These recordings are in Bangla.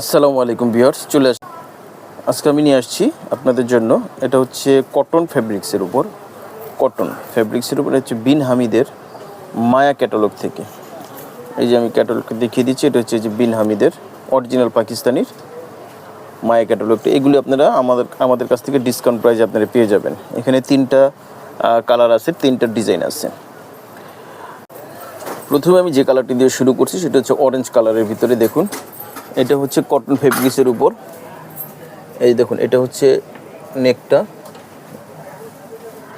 আসসালামু আলাইকুম ভিউয়ার্স, চলে আস আজকে আমি নিয়ে আসছি আপনাদের জন্য। এটা হচ্ছে কটন ফেব্রিক্সের উপর। কটন ফেব্রিক্সের উপর হচ্ছে বিন হামিদের মায়া ক্যাটালগ থেকে। এই যে আমি ক্যাটালগটা দেখিয়ে দিচ্ছি, এটা হচ্ছে যে বিন হামিদের অরিজিনাল পাকিস্তানির মায়া ক্যাটালগটা এগুলি আপনারা আমাদের আমাদের কাছ থেকে ডিসকাউন্ট প্রাইজে আপনারা পেয়ে যাবেন। এখানে তিনটা কালার আছে, তিনটা ডিজাইন আছে। প্রথমে আমি যে কালারটি দিয়ে শুরু করছি, সেটা হচ্ছে অরেঞ্জ কালারের ভিতরে দেখুন। এটা হচ্ছে কটন ফেব্রিক্সের উপর। এই দেখুন, এটা হচ্ছে নেকটা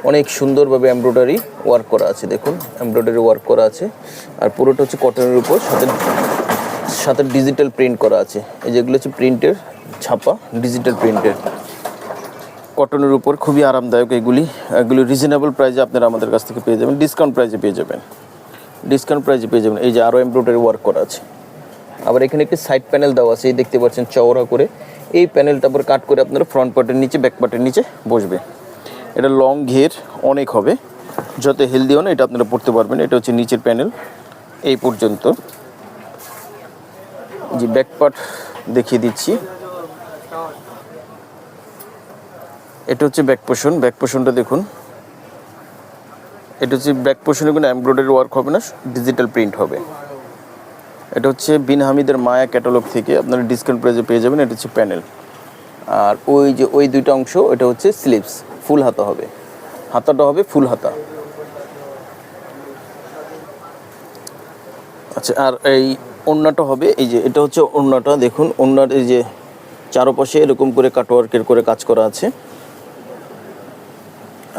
অনেক সুন্দরভাবে এমব্রয়ডারি ওয়ার্ক করা আছে, দেখুন। এমব্রয়ডারি ওয়ার্ক করা আছে। আর পুরোটা হচ্ছে কটনের উপর, সাথে সাথে ডিজিটাল প্রিন্ট করা আছে। এই যেগুলো হচ্ছে প্রিন্টের ছাপা ডিজিটাল প্রিন্টের কটনের উপর খুবই আরামদায়ক এগুলি। এগুলি রিজনেবল প্রাইসে আপনারা আমাদের কাছ থেকে পেয়ে যাবেন। ডিসকাউন্ট প্রাইসে পেয়ে যাবেন। ডিসকাউন্ট প্রাইসে পেয়ে যাবেন। এই যে আরও এমব্রয়ডারি ওয়ার্ক করা আছে। আবার এখানে একটি সাইড প্যানেল দেওয়া আছে, এই দেখতে পাচ্ছেন চওড়া করে। এই প্যানেলটা আবার কাট করে আপনারা ফ্রন্ট পার্টের নিচে ব্যাক পার্টের নিচে বসবে। এটা লং ঘের, অনেক হবে। যত হেলদি হন এটা আপনারা পড়তে পারবেন। এটা হচ্ছে নিচের প্যানেল এই পর্যন্ত। যে ব্যাক পার্ট দেখিয়ে দিচ্ছি। এটা হচ্ছে ব্যাক পোষণ ব্যাক পোষণটা দেখুন। এটা হচ্ছে ব্যাক পোষণে কোনো এমব্রয়ডারি ওয়ার্ক হবে না ডিজিটাল প্রিন্ট হবে। এটা হচ্ছে বিন হামিদের মায়া ক্যাটালগ থেকে আপনারা ডিসকাউন্ট প্রাইজে পেয়ে যাবেন, এটা হচ্ছে প্যানেল আর ওই যে, ওই দুইটা অংশ, এটা হচ্ছে স্লিপস ফুল হাতা হবে। হাতাটা হবে ফুল হাতা। আচ্ছা আর এই ওড়নাটা হবে, এই যে, এটা হচ্ছে ওড়নাটা, দেখুন, ওড়নার এই যে চারপাশে এরকম করে কাটওয়ার্কের করে কাজ করা আছে।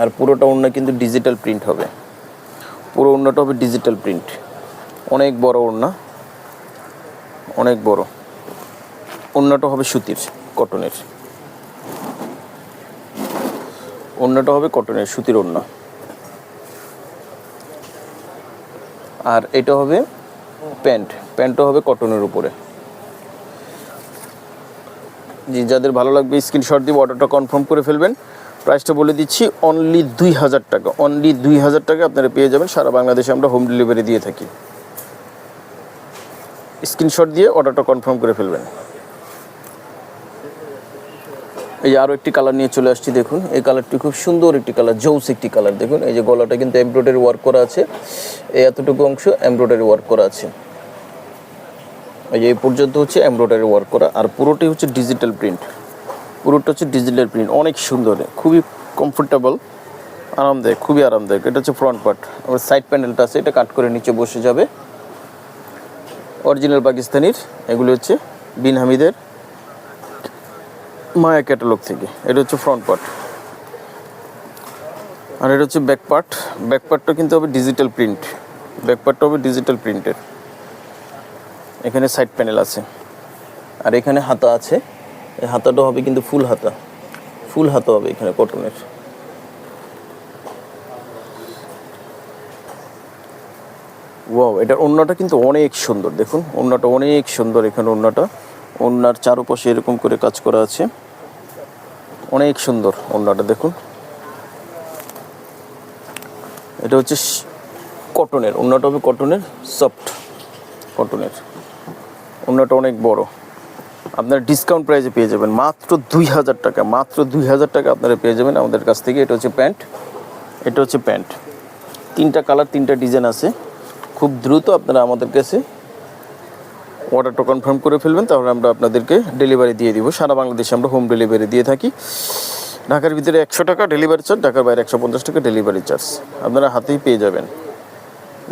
আর পুরোটা ওড়না কিন্তু ডিজিটাল প্রিন্ট হবে। পুরো ওড়নাটা হবে ডিজিটাল প্রিন্ট অনেক বড় ওড়না। অনেক বড়। অন্যটা হবে সুতির, কটনের। অন্যটা হবে কটনের, সুতির অন্য। আর এটা হবে প্যান্ট, প্যান্টটা হবে কটনের উপরে। জি, যাদের ভালো লাগবে, স্ক্রিনশট দিয়ে অর্ডারটা কনফার্ম করে ফেলবেন। প্রাইসটা বলে দিচ্ছি অনলি দুই হাজার টাকা অনলি দুই হাজার টাকা আপনারা পেয়ে যাবেন। সারা বাংলাদেশে আমরা হোম ডেলিভারি দিয়ে থাকি। স্ক্রিনশট দিয়ে অর্ডারটা কনফার্ম করে ফেলবেন। এই যে আরও একটি কালার নিয়ে চলে আসছি, দেখুন। এই কালারটি খুব সুন্দর একটি কালার জৌস একটি কালার, দেখুন। এই যে গলাটা কিন্তু এমব্রয়ডারি ওয়ার্ক করা আছে। এই এতটুকু অংশ এমব্রয়ডারি ওয়ার্ক করা আছে। এই যে এই পর্যন্ত হচ্ছে এমব্রয়ডারি ওয়ার্ক করা। আর পুরোটাই হচ্ছে ডিজিটাল প্রিন্ট পুরোটা হচ্ছে ডিজিটাল প্রিন্ট অনেক সুন্দর, খুবই কমফোর্টেবল আরামদায়ক, খুবই আরামদায়ক। এটা হচ্ছে ফ্রন্ট পার্ট আবার সাইড প্যানেলটা আছে, এটা কাট করে নিচে বসে যাবে। অরিজিনাল পাকিস্তানির, এগুলো হচ্ছে বিন হামিদের মায়া ক্যাটালগ থেকে। এটা হচ্ছে ফ্রন্ট পার্ট আর এটা হচ্ছে ব্যাক পার্ট ব্যাক পার্টটা কিন্তু হবে ডিজিটাল প্রিন্ট ব্যাক পার্টটা হবে ডিজিটাল প্রিন্টের এখানে সাইড প্যানেল আছে। আর এখানে হাতা আছে। এই হাতাটা হবে কিন্তু ফুল হাতা। ফুল হাতা হবে এখানে কটনের ওয়াও এটার ওড়নাটা কিন্তু অনেক সুন্দর, দেখুন। ওড়নাটা অনেক সুন্দর এখানে ওড়নাটা ওড়নার চারপাশে এরকম করে কাজ করা আছে। অনেক সুন্দর ওড়নাটা দেখুন। এটা হচ্ছে কটনের ওড়নাটা হবে কটনের, সফট কটনের। ওড়নাটা অনেক বড়। আপনার ডিসকাউন্ট প্রাইসে পেয়ে যাবেন। মাত্র দুই হাজার টাকা, মাত্র দুই হাজার টাকা আপনারা পেয়ে যাবেন আমাদের কাছ থেকে। এটা হচ্ছে প্যান্ট, এটা হচ্ছে প্যান্ট। তিনটা কালার, তিনটা ডিজাইন আছে। খুব দ্রুত আপনারা আমাদের কাছে অর্ডারটা কনফার্ম করে ফেলবেন, তাহলে আমরা আপনাদেরকে ডেলিভারি দিয়ে দিব। সারা বাংলাদেশে আমরা হোম ডেলিভারি দিয়ে থাকি। ঢাকার ভিতরে একশো টাকা ডেলিভারি চার্জ ঢাকার বাইরে একশো পঞ্চাশ টাকা ডেলিভারি চার্জ আপনারা হাতেই পেয়ে যাবেন।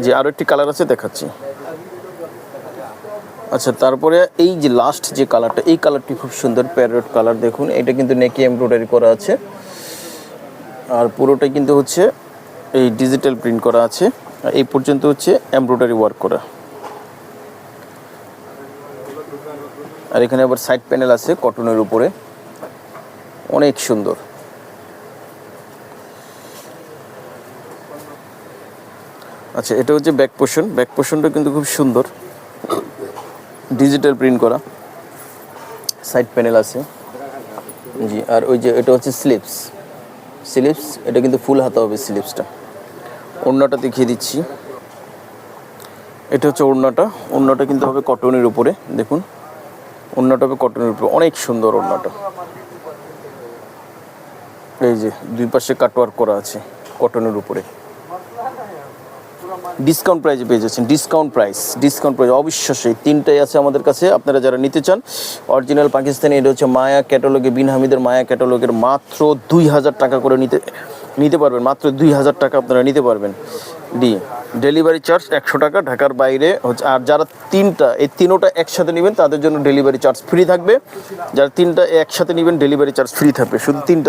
যে আরও একটি কালার আছে, দেখাচ্ছি। আচ্ছা তারপরে এই যে লাস্ট যে কালারটা এই কালারটি খুব সুন্দর প্যারট কালার দেখুন। এটা কিন্তু নেকি এমব্রয়ডারি করা আছে। আর পুরোটাই কিন্তু হচ্ছে এই ডিজিটাল প্রিন্ট করা আছে। এই পর্যন্ত হচ্ছে এমব্রয়ডারি ওয়ার্ক করা। আর এখানে আবার সাইড প্যানেল আছে কটনের উপরে। অনেক সুন্দর। আচ্ছা এটা হচ্ছে ব্যাক পোর্শন ব্যাক পোর্শনটা কিন্তু খুব সুন্দর। ডিজিটাল প্রিন্ট করা। সাইড প্যানেল আছে। জি, আর ওই যে এটা হচ্ছে স্লিপস। স্লিপস, এটা কিন্তু ফুল হাতা হবে স্লিপসটা। অন্যটা দেখিয়ে দিচ্ছি। এটা হচ্ছে ওড়নাটা। ওড়নাটা কিন্তু হবে কটনের উপরে, দেখুন। ওড়নাটা হবে কটনের উপরে। অনেক সুন্দর ওড়নাটা। এই যে, দুই পাশে কাটওয়ার্ক করা আছে কটনের উপরে। ডিসকাউন্ট প্রাইজে পেয়ে যাচ্ছেন। ডিসকাউন্ট প্রাইস ডিসকাউন্ট প্রাইস অবিশ্বাস্য এই তিনটাই আছে আমাদের কাছে। আপনারা যারা নিতে চান অরিজিনাল পাকিস্তানি, এটা হচ্ছে মায়া ক্যাটালগে বিন হামিদের মায়া ক্যাটালগের মাত্র দুই হাজার টাকা করে নিতে নিতে পারবেন। মাত্র দুই হাজার টাকা আপনারা নিতে পারবেন। ডি, ডেলিভারি চার্জ একশো টাকা, ঢাকার বাইরে হচ্ছে, আর যারা তিনটা, এই তিনোটা একসাথে নেবেন, তাদের জন্য ডেলিভারি চার্জ ফ্রি থাকবে। যারা তিনটা একসাথে নেবেন, ডেলিভারি চার্জ ফ্রি থাকবে, শুধু তিনটা